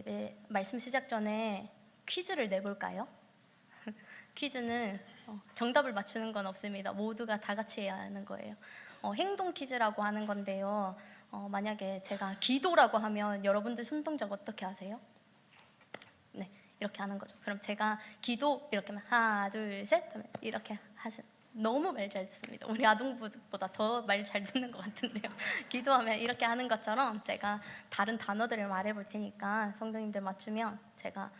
예배 말씀 시작 전에 퀴즈를 내볼까요? 퀴즈는 어, 정답을 맞추는 건 없습니다. 모두가 다 같이 해야 하는 거예요. 어, 행동 퀴즈라고 하는 건데요. 어, 만약에 제가 기도라고 하면 여러분들 손동작 어떻게 하세요? 네, 이렇게 하는 거죠. 그럼 제가 기도 이렇게 하면 하나, 둘, 셋 하면 이렇게 하시. 너무 말 잘 듣습니다. 우리 아동부보다 더 말 잘 듣는 것 같은데요. 기도하면 이렇게 하는 것처럼 제가 다른 단어들을 말해볼 테니까 성도님들 맞추면 제가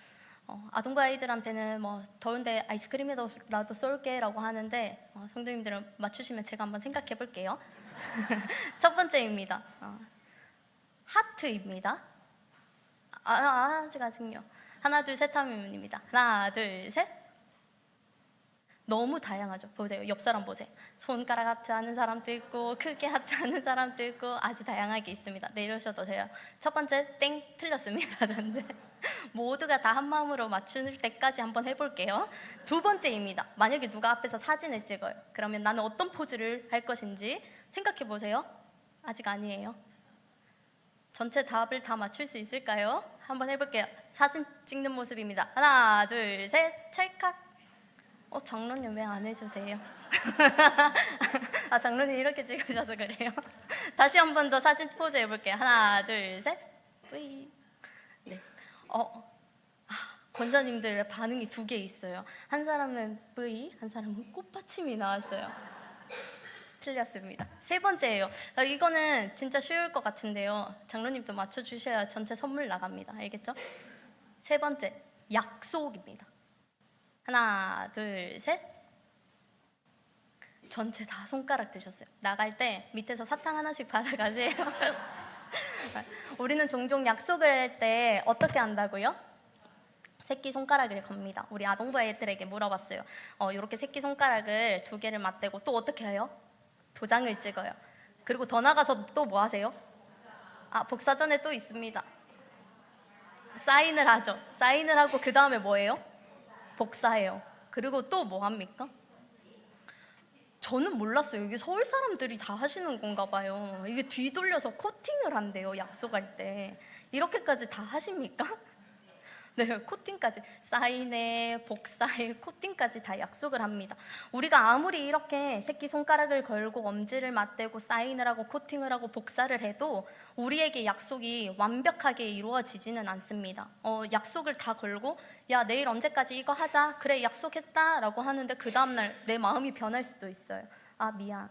어, 아동부 아이들한테는 뭐 더운데 아이스크림이라도 쏠게라고 하는데 어, 성도님들은 맞추시면 제가 한번 생각해 볼게요. 첫 번째입니다. 어, 하트입니다. 아, 아, 아직 아직요. 하나 둘셋 하면입니다. 하나 둘 셋. 너무 다양하죠. 보세요. 옆 사람 보세요. 손가락 하트 하는 사람도 있고 크게 하트 하는 사람도 있고 아주 다양하게 있습니다. 내려오셔도 돼요. 첫 번째 땡 틀렸습니다. 전제 모두가 다 한 마음으로 맞출 때까지 한번 해볼게요. 두 번째입니다. 만약에 누가 앞에서 사진을 찍어요. 그러면 나는 어떤 포즈를 할 것인지 생각해 보세요. 아직 아니에요. 전체 답을 다 맞출 수 있을까요? 한번 해볼게요. 사진 찍는 모습입니다. 하나, 둘, 셋, 찰칵. 어, 장로님 왜 안 해주세요? 아, 장로님 이렇게 찍으셔서 그래요. 다시 한 번 더 사진 포즈 해볼게요. 하나, 둘, 셋. 뿌이. 네. 어, 아, 권사님들의 반응이 두 개 있어요. 한 사람은 뿌이, 한 사람은 꽃받침이 나왔어요. 틀렸습니다. 세 번째예요. 어, 이거는 진짜 쉬울 것 같은데요. 장로님도 맞춰주셔야 전체 선물 나갑니다. 알겠죠? 세 번째, 약속입니다. 하나, 둘, 셋. 전체 다 손가락 드셨어요. 나갈 때 밑에서 사탕 하나씩 받아가세요. 우리는 종종 약속을 할 때 어떻게 한다고요? 새끼 손가락을 겁니다. 우리 아동부 아이들에게 물어봤어요. 어, 이렇게 새끼 손가락을 두 개를 맞대고 또 어떻게 해요? 도장을 찍어요. 그리고 더 나가서 또 뭐 하세요? 아, 복사전에 또 있습니다. 사인을 하죠. 사인을 하고 그 다음에 뭐예요? 복사해요. 그리고 또 뭐 합니까? 저는 몰랐어요. 이게 서울 사람들이 다 하시는 건가 봐요. 이게 뒤돌려서 코팅을 한대요. 약속할 때. 이렇게까지 다 하십니까? 네, 코팅까지 사인에 복사에 코팅까지 다 약속을 합니다. 우리가 아무리 이렇게 새끼 손가락을 걸고 엄지를 맞대고 사인을 하고 코팅을 하고 복사를 해도 우리에게 약속이 완벽하게 이루어지지는 않습니다. 어, 약속을 다 걸고 야 내일 언제까지 이거 하자 그래 약속했다라고 하는데 그 다음날 내 마음이 변할 수도 있어요. 아 미안.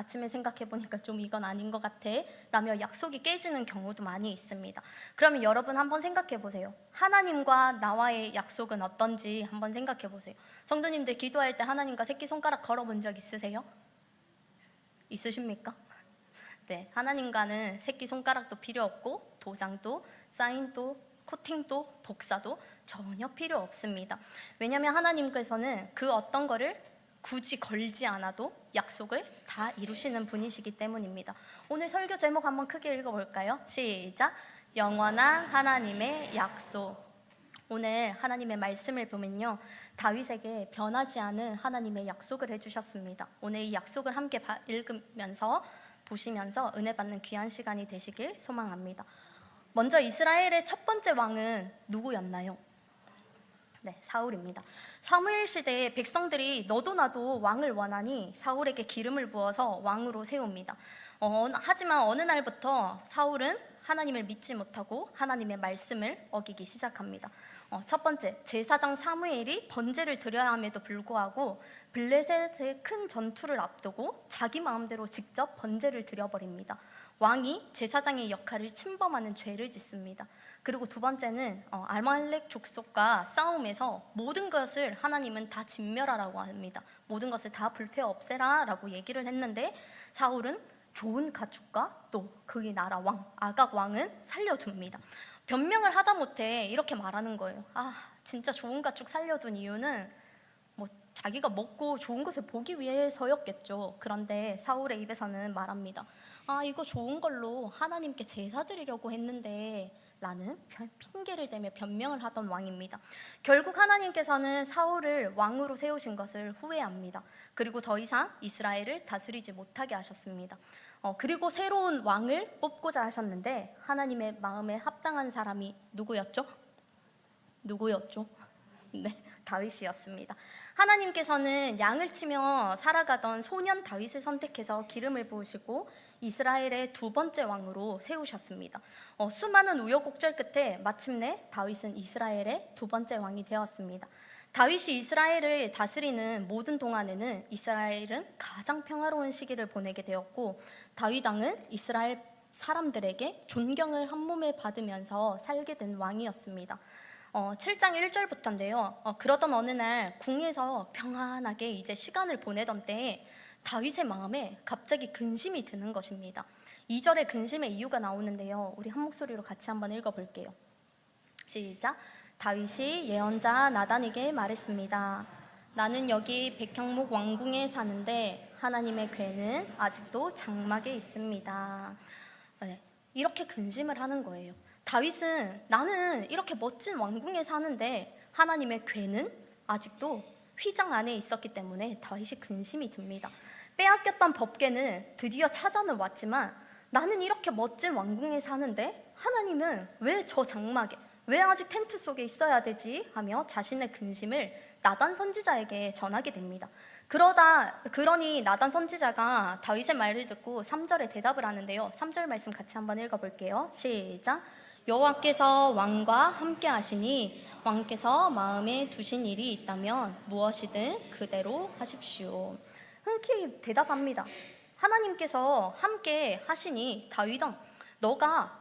아침에 생각해 보니까 좀 이건 아닌 것 같아 라며 약속이 깨지는 경우도 많이 있습니다. 그러면 여러분 한번 생각해 보세요. 하나님과 나와의 약속은 어떤지 한번 생각해 보세요. 성도님들 기도할 때 하나님과 새끼 손가락 걸어 본 적 있으세요? 있으십니까? 네, 하나님과는 새끼 손가락도 필요 없고 도장도 사인도 코팅도 복사도 전혀 필요 없습니다. 왜냐하면 하나님께서는 그 어떤 거를 굳이 걸지 않아도 약속을 다 이루시는 분이시기 때문입니다. 오늘 설교 제목 한번 크게 읽어볼까요? 시작. 영원한 하나님의 약속. 오늘 하나님의 말씀을 보면요. 다윗에게 변하지 않은 하나님의 약속을 해주셨습니다. 오늘 이 약속을 함께 봐- 읽으면서 보시면서 은혜 받는 귀한 시간이 되시길 소망합니다. 먼저 이스라엘의 첫 번째 왕은 누구였나요? 네, 사울입니다. 사무엘 시대에 백성들이 너도 나도 왕을 원하니 사울에게 기름을 부어서 왕으로 세웁니다. 어, 하지만 어느 날부터 사울은 하나님을 믿지 못하고 하나님의 말씀을 어기기 시작합니다. 어, 첫 번째, 제사장 사무엘이 번제를 드려야 함에도 불구하고 블레셋의 큰 전투를 앞두고 자기 마음대로 직접 번제를 드려버립니다. 왕이 제사장의 역할을 침범하는 죄를 짓습니다. 그리고 두 번째는 어, 알말렉 족속과 싸움에서 모든 것을 하나님은 다 진멸하라고 합니다. 모든 것을 다 불태워 없애라라고 얘기를 했는데 사울은 좋은 가축과 또 그의 나라 왕 아각 왕은 살려둡니다. 변명을 하다 못해 이렇게 말하는 거예요. 아 진짜 좋은 가축 살려둔 이유는 뭐 자기가 먹고 좋은 것을 보기 위해서였겠죠. 그런데 사울의 입에서는 말합니다. 아 이거 좋은 걸로 하나님께 제사 드리려고 했는데 라는 변- 핑계를 대며 변명을 하던 왕입니다. 결국 하나님께서는 사울을 왕으로 세우신 것을 후회합니다. 그리고 더 이상 이스라엘을 다스리지 못하게 하셨습니다. 어, 그리고 새로운 왕을 뽑고자 하셨는데 하나님의 마음에 합당한 사람이 누구였죠? 누구였죠? 네, 다윗이었습니다. 하나님께서는 양을 치며 살아가던 소년 다윗을 선택해서 기름을 부으시고 이스라엘의 두 번째 왕으로 세우셨습니다. 어, 수많은 우여곡절 끝에 마침내 다윗은 이스라엘의 두 번째 왕이 되었습니다. 다윗이 이스라엘을 다스리는 모든 동안에는 이스라엘은 가장 평화로운 시기를 보내게 되었고 다윗 왕은 이스라엘 사람들에게 존경을 한 몸에 받으면서 살게 된 왕이었습니다. 어, 7장 1절부터인데요. 어, 그러던 어느 날 궁에서 평안하게 이제 시간을 보내던 때에 다윗의 마음에 갑자기 근심이 드는 것입니다. 2절에 근심의 이유가 나오는데요. 우리 한 목소리로 같이 한번 읽어볼게요. 시작. 다윗이 예언자 나단에게 말했습니다. 나는 여기 백향목 왕궁에 사는데 하나님의 괴는 아직도 장막에 있습니다. 네, 이렇게 근심을 하는 거예요. 다윗은 나는 이렇게 멋진 왕궁에 사는데 하나님의 괴는 아직도 휘장 안에 있었기 때문에 다윗이 근심이 듭니다. 빼앗겼던 법궤는 드디어 찾아는 왔지만 나는 이렇게 멋진 왕궁에 사는데 하나님은 왜 저 장막에 왜 아직 텐트 속에 있어야 되지? 하며 자신의 근심을 나단 선지자에게 전하게 됩니다. 그러다 그러니 나단 선지자가 다윗의 말을 듣고 3절에 대답을 하는데요. 3절 말씀 같이 한번 읽어 볼게요. 시작. 여호와께서 왕과 함께 하시니 왕께서 마음에 두신 일이 있다면 무엇이든 그대로 하십시오. 흔쾌히 대답합니다. 하나님께서 함께 하시니 다윗아 너가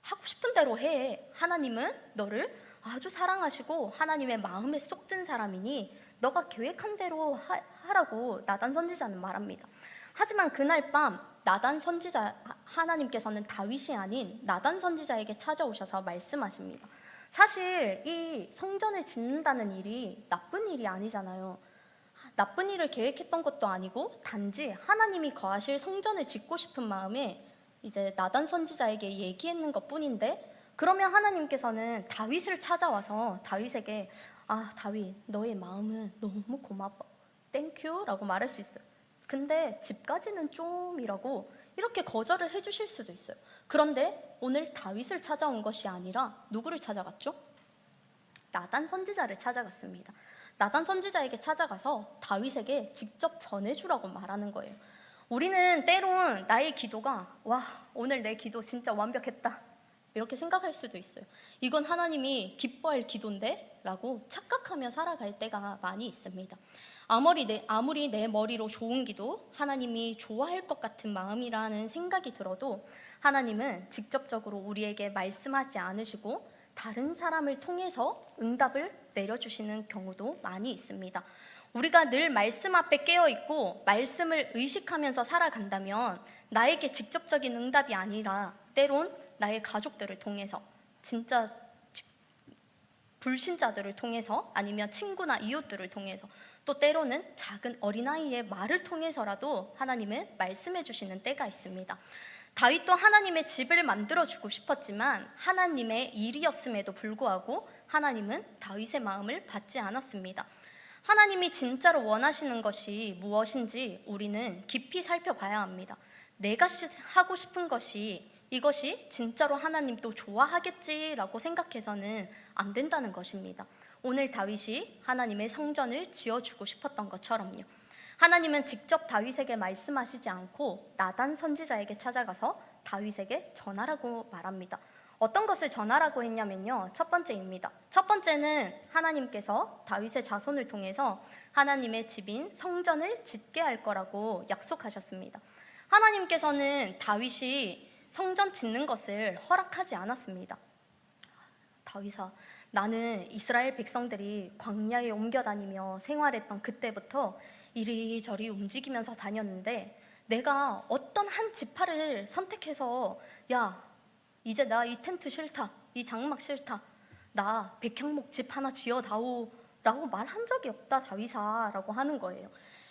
하고 싶은 대로 해. 하나님은 너를 아주 사랑하시고 하나님의 마음에 쏙 든 사람이니 너가 계획한 대로 하, 하라고 나단 선지자는 말합니다. 하지만 그날 밤 나단 선지자 하나님께서는 다윗이 아닌 나단 선지자에게 찾아오셔서 말씀하십니다. 사실 이 성전을 짓는다는 일이 나쁜 일이 아니잖아요. 나쁜 일을 계획했던 것도 아니고 단지 하나님이 거하실 성전을 짓고 싶은 마음에 이제 나단 선지자에게 얘기했는 것 뿐인데 그러면 하나님께서는 다윗을 찾아와서 다윗에게 아 다윗 너의 마음은 너무 고마워 땡큐라고 말할 수 있어요. 근데 집까지는 좀이라고 이렇게 거절을 해주실 수도 있어요. 그런데 오늘 다윗을 찾아온 것이 아니라 누구를 찾아갔죠? 나단 선지자를 찾아갔습니다. 나단 선지자에게 찾아가서 다윗에게 직접 전해주라고 말하는 거예요. 우리는 때론 나의 기도가 와 오늘 내 기도 진짜 완벽했다 이렇게 생각할 수도 있어요. 이건 하나님이 기뻐할 기도인데? 라고 착각하며 살아갈 때가 많이 있습니다. 아무리 내, 아무리 내 머리로 좋은 기도, 하나님이 좋아할 것 같은 마음이라는 생각이 들어도 하나님은 직접적으로 우리에게 말씀하지 않으시고 다른 사람을 통해서 응답을 내려주시는 경우도 많이 있습니다. 우리가 늘 말씀 앞에 깨어 있고 말씀을 의식하면서 살아간다면 나에게 직접적인 응답이 아니라 때론 나의 가족들을 통해서 진짜 불신자들을 통해서 아니면 친구나 이웃들을 통해서 또 때로는 작은 어린아이의 말을 통해서라도 하나님은 말씀해 주시는 때가 있습니다. 다윗도 하나님의 집을 만들어 주고 싶었지만 하나님의 일이었음에도 불구하고 하나님은 다윗의 마음을 받지 않았습니다. 하나님이 진짜로 원하시는 것이 무엇인지 우리는 깊이 살펴봐야 합니다. 내가 하고 싶은 것이 이것이 진짜로 하나님도 좋아하겠지라고 생각해서는 안 된다는 것입니다. 오늘 다윗이 하나님의 성전을 지어주고 싶었던 것처럼요. 하나님은 직접 다윗에게 말씀하시지 않고 나단 선지자에게 찾아가서 다윗에게 전하라고 말합니다. 어떤 것을 전하라고 했냐면요. 첫 번째입니다. 첫 번째는 하나님께서 다윗의 자손을 통해서 하나님의 집인 성전을 짓게 할 거라고 약속하셨습니다. 하나님께서는 다윗이 성전 짓는 것을 허락하지 않았습니다. 다윗아, 나는 이스라엘 백성들이 광야에 옮겨 다니며 생활했던 그때부터 이리저리 움직이면서 다녔는데 내가 어떤 한 지파를 선택해서 야, 이제 나 이 텐트 싫다. 이 장막 싫다. 나 백향목 집 하나 지어다오. 라고 말한 적이 없다, 다윗아. 라고 하는 거예요.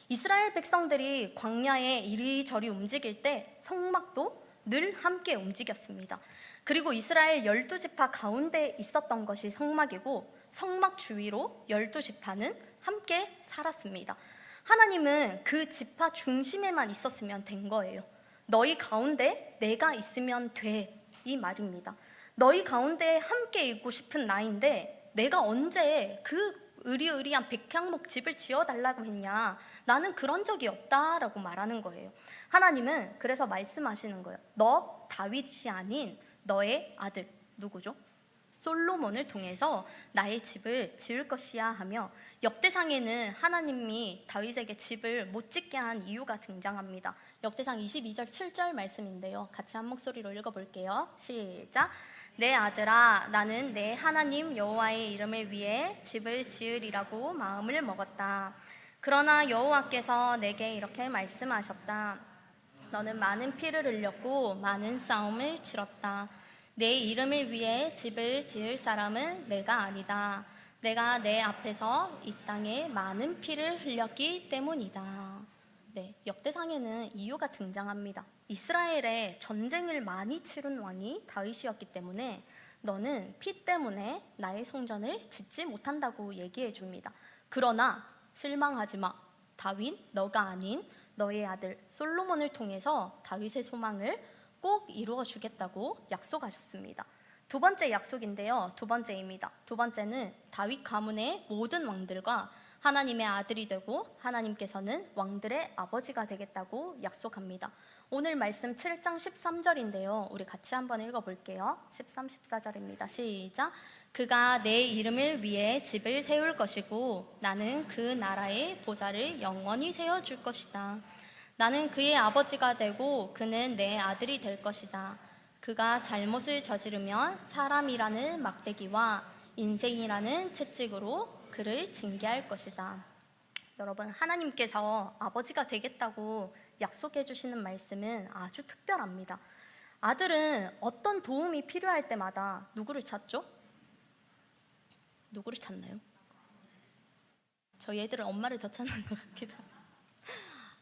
이스라엘 백성들이 광야에 이리저리 움직일 때 성막도 늘 함께 움직였습니다. 그리고 이스라엘 열두 지파 가운데 있었던 것이 성막이고 성막 주위로 열두 지파는 함께 살았습니다. 하나님은 그 지파 중심에만 있었으면 된 거예요. 너희 가운데 내가 있으면 돼. 이 말입니다. 너희 가운데 함께 있고 싶은 나인데 내가 언제 그 의리의리한 백향목 집을 지어달라고 했냐? 나는 그런 적이 없다라고 말하는 거예요. 하나님은 그래서 말씀하시는 거예요. 너 다윗이 아닌 너의 아들 누구죠? 솔로몬을 통해서 나의 집을 지을 것이야 하며 역대상에는 하나님이 다윗에게 집을 못 짓게 한 이유가 등장합니다. 역대상 22절 7절 말씀인데요. 같이 한 목소리로 읽어볼게요. 시작. 내 아들아 나는 내 하나님 여호와의 이름을 위해 집을 지으리라고 마음을 먹었다. 그러나 여호와께서 내게 이렇게 말씀하셨다. 너는 많은 피를 흘렸고 많은 싸움을 치렀다. 내 이름을 위해 집을 지을 사람은 내가 아니다. 내가 내 앞에서 이 땅에 많은 피를 흘렸기 때문이다. 네, 역대상에는 이유가 등장합니다. 이스라엘에 전쟁을 많이 치른 왕이 다윗이었기 때문에 너는 피 때문에 나의 성전을 짓지 못한다고 얘기해 줍니다. 그러나 실망하지 마. 다윗, 너가 아닌 너의 아들 솔로몬을 통해서 다윗의 소망을 꼭 이루어 주겠다고 약속하셨습니다. 두 번째 약속인데요. 두 번째입니다. 두 번째는 다윗 가문의 모든 왕들과 하나님의 아들이 되고 하나님께서는 왕들의 아버지가 되겠다고 약속합니다. 오늘 말씀 7장 13절인데요. 우리 같이 한번 읽어 볼게요. 13, 14절입니다. 시작. 그가 내 이름을 위해 집을 세울 것이고 나는 그 나라의 보좌를 영원히 세워 줄 것이다. 나는 그의 아버지가 되고 그는 내 아들이 될 것이다. 그가 잘못을 저지르면 사람이라는 막대기와 인생이라는 채찍으로 그를 징계할 것이다. 여러분, 하나님께서 아버지가 되겠다고 약속해 주시는 말씀은 아주 특별합니다. 아들은 어떤 도움이 필요할 때마다 누구를 찾죠? 누구를 찾나요? 저희 애들은 엄마를 더 찾는 것 같기도.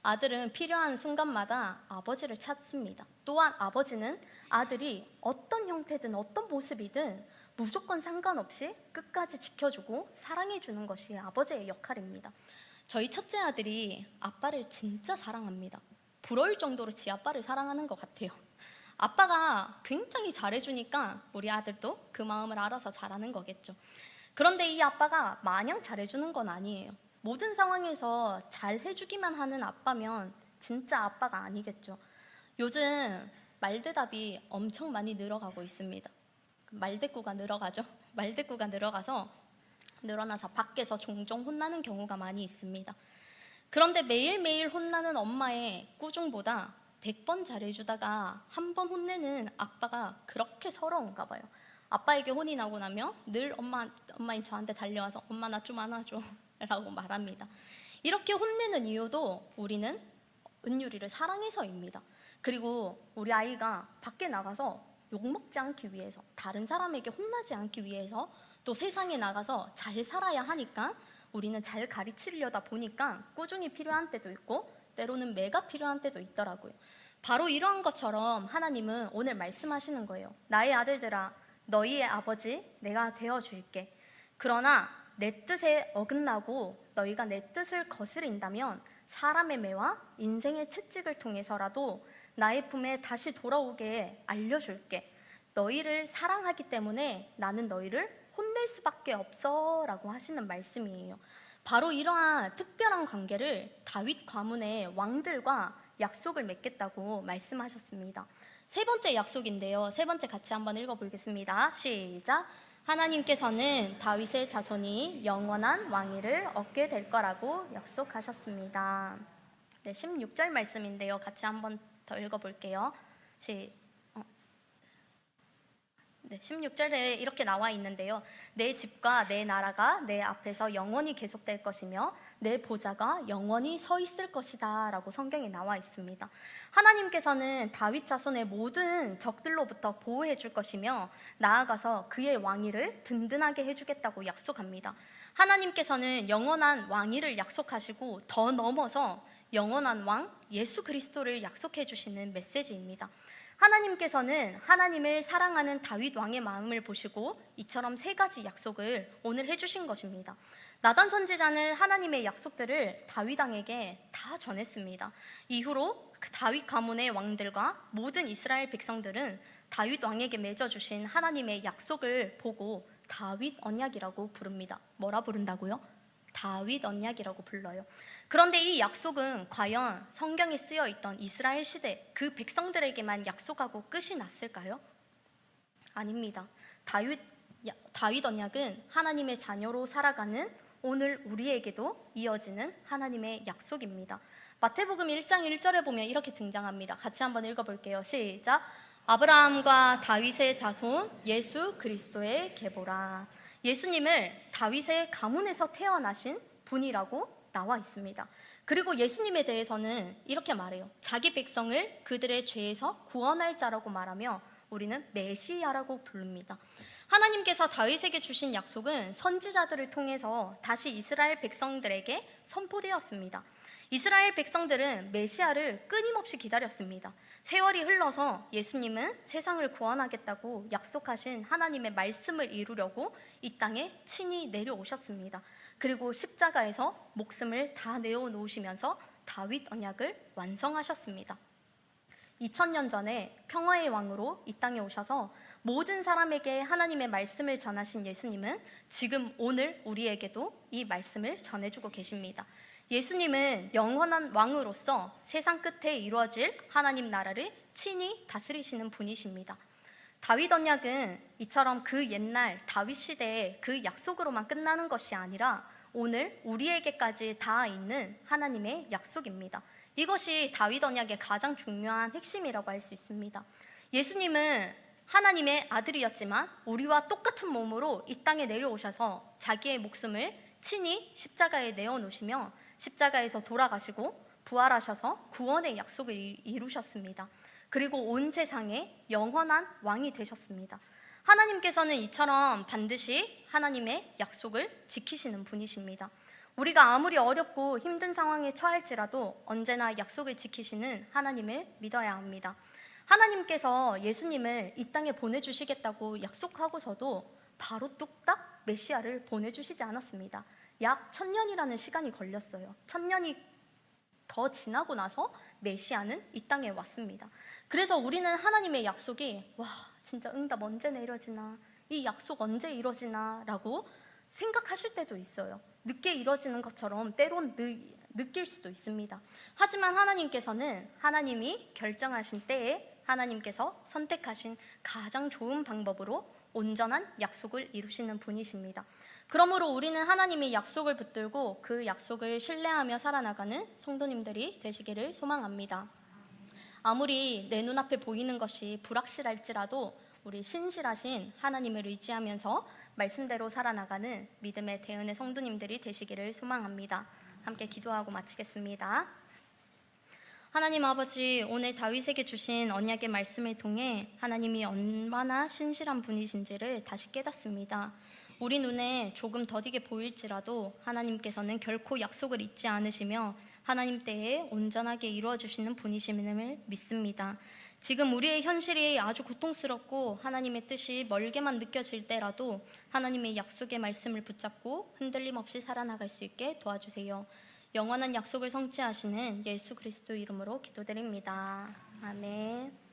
아들은 필요한 순간마다 아버지를 찾습니다. 또한 아버지는 아들이 어떤 형태든 어떤 모습이든 무조건 상관없이 끝까지 지켜주고 사랑해주는 것이 아버지의 역할입니다. 저희 첫째 아들이 아빠를 진짜 사랑합니다. 부러울 정도로 지 아빠를 사랑하는 것 같아요. 아빠가 굉장히 잘해주니까 우리 아들도 그 마음을 알아서 잘하는 거겠죠. 그런데 이 아빠가 마냥 잘해주는 건 아니에요. 모든 상황에서 잘 해주기만 하는 아빠면 진짜 아빠가 아니겠죠. 요즘 말대답이 엄청 많이 늘어가고 있습니다. 말대꾸가 늘어가죠. 말대꾸가 늘어가서 늘어나서 밖에서 종종 혼나는 경우가 많이 있습니다. 그런데 매일매일 혼나는 엄마의 꾸중보다 100번 잘해주다가 한 번 혼내는 아빠가 그렇게 서러운가 봐요. 아빠에게 혼이 나고 나면 늘 엄마, 엄마인 저한테 달려와서 엄마 나 좀 안아줘 라고 말합니다. 이렇게 혼내는 이유도 우리는 은유리를 사랑해서입니다. 그리고 우리 아이가 밖에 나가서 욕먹지 않기 위해서 다른 사람에게 혼나지 않기 위해서 또 세상에 나가서 잘 살아야 하니까 우리는 잘 가르치려다 보니까 꾸중이 필요한 때도 있고 때로는 매가 필요한 때도 있더라고요. 바로 이러한 것처럼 하나님은 오늘 말씀하시는 거예요. 나의 아들들아, 너희의 아버지 내가 되어 줄게. 그러나 내 뜻에 어긋나고 너희가 내 뜻을 거스린다면 사람의 매와 인생의 채찍을 통해서라도 나의 품에 다시 돌아오게 알려줄게. 너희를 사랑하기 때문에 나는 너희를 혼낼 수밖에 없어 라고 하시는 말씀이에요. 바로 이러한 특별한 관계를 다윗 가문의 왕들과 약속을 맺겠다고 말씀하셨습니다. 세 번째 약속인데요. 세 번째 같이 한번 읽어보겠습니다. 시작. 하나님께서는 다윗의 자손이 영원한 왕위를 얻게 될 거라고 약속하셨습니다. 네, 16절 말씀인데요. 같이 한번 더 읽어볼게요. 시, 어. 네, 16절에 이렇게 나와 있는데요. 내 집과 내 나라가 내 앞에서 영원히 계속될 것이며 내 보좌가 영원히 서 있을 것이다 라고 성경에 나와 있습니다. 하나님께서는 다윗 자손의 모든 적들로부터 보호해 줄 것이며 나아가서 그의 왕위를 든든하게 해주겠다고 약속합니다. 하나님께서는 영원한 왕위를 약속하시고 더 넘어서 영원한 왕 예수 그리스도를 약속해 주시는 메시지입니다. 하나님께서는 하나님을 사랑하는 다윗 왕의 마음을 보시고 이처럼 세 가지 약속을 오늘 해주신 것입니다. 나단 선지자는 하나님의 약속들을 다윗 왕에게 다 전했습니다. 이후로 그 다윗 가문의 왕들과 모든 이스라엘 백성들은 다윗 왕에게 맺어주신 하나님의 약속을 보고 다윗 언약이라고 부릅니다. 뭐라 부른다고요? 다윗 언약이라고 불러요. 그런데 이 약속은 과연 성경에 쓰여 있던 이스라엘 시대 그 백성들에게만 약속하고 끝이 났을까요? 아닙니다. 다윗 야- 다윗 언약은 하나님의 자녀로 살아가는 오늘 우리에게도 이어지는 하나님의 약속입니다. 마태복음 1장 1절에 보면 이렇게 등장합니다. 같이 한번 읽어 볼게요. 시작. 아브라함과 다윗의 자손 예수 그리스도의 계보라. 예수님을 다윗의 가문에서 태어나신 분이라고 나와 있습니다. 그리고 예수님에 대해서는 이렇게 말해요. 자기 백성을 그들의 죄에서 구원할 자라고 말하며 우리는 메시아라고 부릅니다. 하나님께서 다윗에게 주신 약속은 선지자들을 통해서 다시 이스라엘 백성들에게 선포되었습니다. 이스라엘 백성들은 메시아를 끊임없이 기다렸습니다. 세월이 흘러서 예수님은 세상을 구원하겠다고 약속하신 하나님의 말씀을 이루려고 이 땅에 친히 내려오셨습니다. 그리고 십자가에서 목숨을 다 내어 놓으시면서 다윗 언약을 완성하셨습니다. 2000년 전에 평화의 왕으로 이 땅에 오셔서 모든 사람에게 하나님의 말씀을 전하신 예수님은 지금 오늘 우리에게도 이 말씀을 전해주고 계십니다. 예수님은 영원한 왕으로서 세상 끝에 이루어질 하나님 나라를 친히 다스리시는 분이십니다. 다윗 언약은 이처럼 그 옛날 다윗 시대의 그 약속으로만 끝나는 것이 아니라 오늘 우리에게까지 닿아 있는 하나님의 약속입니다. 이것이 다윗 언약의 가장 중요한 핵심이라고 할 수 있습니다. 예수님은 하나님의 아들이었지만 우리와 똑같은 몸으로 이 땅에 내려오셔서 자기의 목숨을 친히 십자가에 내어 놓으시며 십자가에서 돌아가시고 부활하셔서 구원의 약속을 이- 이루셨습니다. 그리고 온 세상에 영원한 왕이 되셨습니다. 하나님께서는 이처럼 반드시 하나님의 약속을 지키시는 분이십니다. 우리가 아무리 어렵고 힘든 상황에 처할지라도 언제나 약속을 지키시는 하나님을 믿어야 합니다. 하나님께서 예수님을 이 땅에 보내주시겠다고 약속하고서도 바로 뚝딱 메시아를 보내주시지 않았습니다. 약 천년이라는 시간이 걸렸어요. 천년이 더 지나고 나서 메시아는 이 땅에 왔습니다. 그래서 우리는 하나님의 약속이 와 진짜 응답 언제 내려지나 이 약속 언제 이루어지나 라고 생각하실 때도 있어요. 늦게 이루어지는 것처럼 때론 느, 느낄 수도 있습니다. 하지만 하나님께서는 하나님이 결정하신 때에 하나님께서 선택하신 가장 좋은 방법으로 온전한 약속을 이루시는 분이십니다. 그러므로 우리는 하나님의 약속을 붙들고 그 약속을 신뢰하며 살아나가는 성도님들이 되시기를 소망합니다. 아무리 내 눈앞에 보이는 것이 불확실할지라도 우리 신실하신 하나님을 의지하면서 말씀대로 살아나가는 믿음의 대은의 성도님들이 되시기를 소망합니다. 함께 기도하고 마치겠습니다. 하나님 아버지, 오늘 다윗에게 주신 언약의 말씀을 통해 하나님이 얼마나 신실한 분이신지를 다시 깨닫습니다. 우리 눈에 조금 더디게 보일지라도 하나님께서는 결코 약속을 잊지 않으시며 하나님 때에 온전하게 이루어 주시는 분이심을 믿습니다. 지금 우리의 현실이 아주 고통스럽고 하나님의 뜻이 멀게만 느껴질 때라도 하나님의 약속의 말씀을 붙잡고 흔들림 없이 살아나갈 수 있게 도와주세요. 영원한 약속을 성취하시는 예수 그리스도 이름으로 기도드립니다. 아멘.